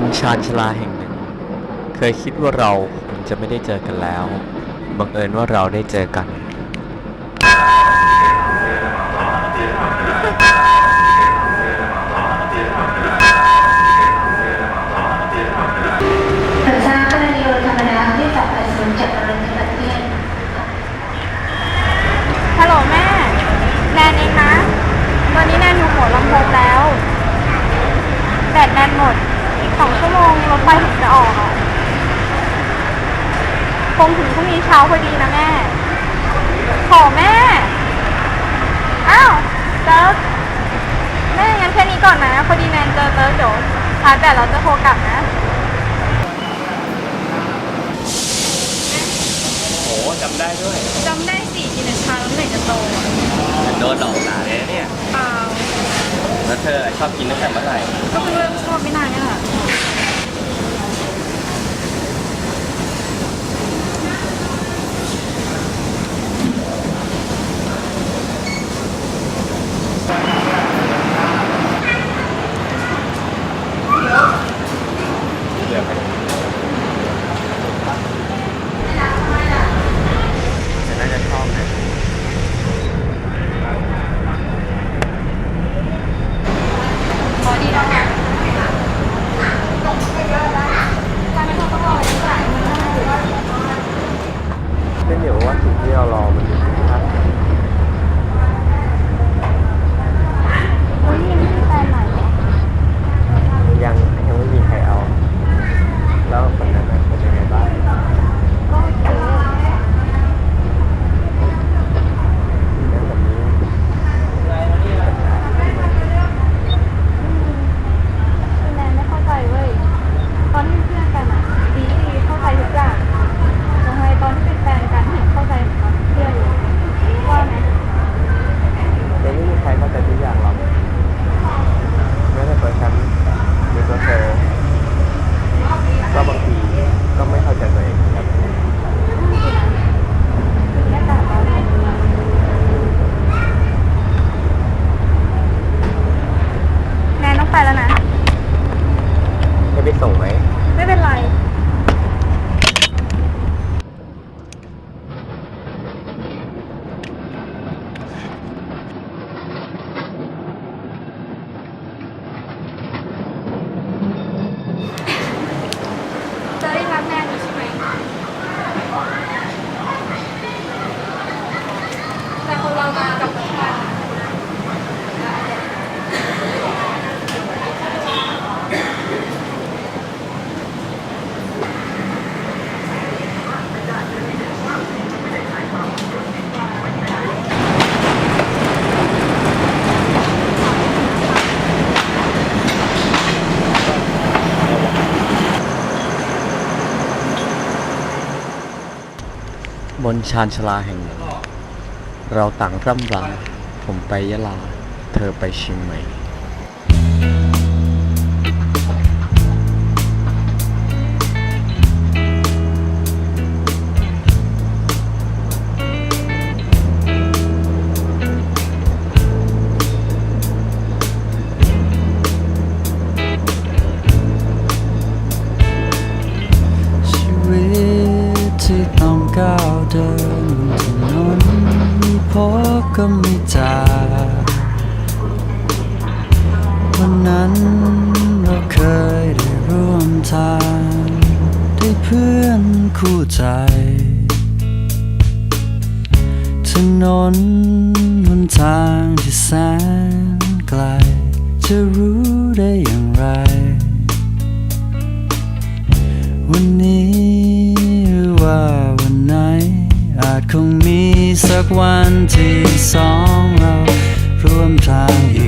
บนชานชาลาแห่งหนึ่ง เคยคิดว่าเราคงจะไม่ได้เจอกันแล้ว บังเอิญว่าเราได้เจอกันโดยสร้างกรณีโดยธรรมดาที่จับไปศูนย์จากอารมณ์ในประเทศฮัลโหลแม่ แนนเองนะวันนี้แนนอยู่หัวลำโพงแล้ว แบตแนนหมดอีก สองชั่วโมงรถไฟถึงจะออกอะคงถึงพรุ่งนี้เช้าพอดีนะแม่ ขอแม่ อ้าวเติร์กแม่งั้นแค่นี้ก่อนนะ พอดีแนนเจอเติร์กเดี๋ยวชาร์จแบตเราจะโทรกลับนะ โหจำได้ด้วยจำได้สี่กินชาแล้วไหนจะโตอะโดนหลอกหนาเลยเนี่ยเปล่าแล้วเธอชอบกินตั้งแต่เมื่อไหร่ ก็เพิ่งเริ่มชอบไม่นานนี่แหละ เลือกไปแต่น่าจะชอบนะ พอดีแล้วค่ะ ขึ้ นอยู่ว่าสิ่งที่เรารอมันอยู่ที่ท่าไหน โอ้ยนี่ไม่ใช่แฟนใหม่เหรอ ยังยังไม่มีใครเอา แล้วคนนั้นน่ะเป็นยังไงบ้าง ก็โอเค เรื่องแบบนี้มีปัญหาที่มัน คือแนนไม่เข้าใจเว้ย ตอนที่เป็นเพื่อนกันอะดีดีเข้าใจทุกอย่างทำไมตอนที่เป็นแฟนกันถึงเข้าใจเหมือนตอนเพื่อนเลยว่าไหม ยังไม่มีใครเข้าใจทุกอย่างหรอกแม้แต่ตัวฉันหรือตัวเธอ ก็บางทีก็ไม่เข้าใจตัวเองครับ แค่แต่ร้อนเลยแนนต้องไปแล้วนะ ให้ไปส่งไหม ไม่เป็นไร จะได้รักแนนอยู่ใช่ไหม แต่คนเรามากับผู้ชาย บนชานชลาแห่งหนึ่งเราต่างร่ำลาผมไปยะลา เธอไปเชียงใหม่ เดินบนถนนพบก็ไมีจากวันนั้นเราเคยได้ร่วมทางได้เพื่อนคู่ใจ ถนนหนทางที่แสนไกล จะรู้ได้อย่าง วันที่สองเราร่วมทางอีก